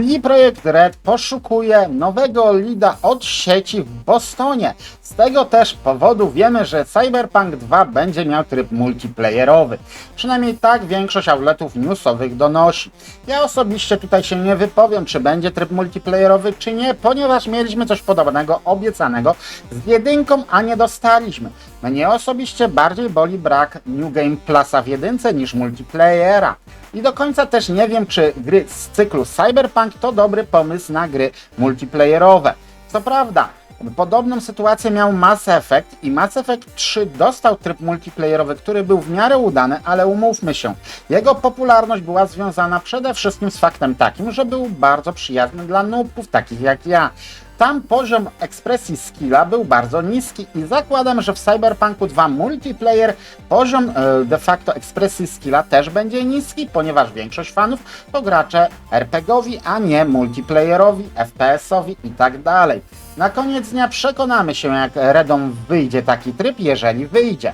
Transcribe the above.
CD Projekt Red poszukuje nowego lida od sieci w Bostonie. Z tego też powodu wiemy, że Cyberpunk 2 będzie miał tryb multiplayerowy. Przynajmniej tak większość outletów newsowych donosi. Ja osobiście tutaj się nie wypowiem, czy będzie tryb multiplayerowy, czy nie, ponieważ mieliśmy coś podobnego obiecanego z jedynką, a nie dostaliśmy. Mnie osobiście bardziej boli brak New Game Plusa w jedynce niż multiplayera. I do końca też nie wiem, czy gry z cyklu Cyberpunk to dobry pomysł na gry multiplayerowe. Co prawda, podobną sytuację miał Mass Effect i Mass Effect 3 dostał tryb multiplayerowy, który był w miarę udany, ale umówmy się, jego popularność była związana przede wszystkim z faktem takim, że był bardzo przyjazny dla noobów takich jak ja. Tam poziom ekspresji skilla był bardzo niski i zakładam, że w Cyberpunku 2 multiplayer poziom e, de facto ekspresji skilla też będzie niski, ponieważ większość fanów to gracze RPGowi, a nie multiplayerowi, FPS-owi i tak. Na koniec dnia przekonamy się, jak Redom wyjdzie taki tryb, jeżeli wyjdzie.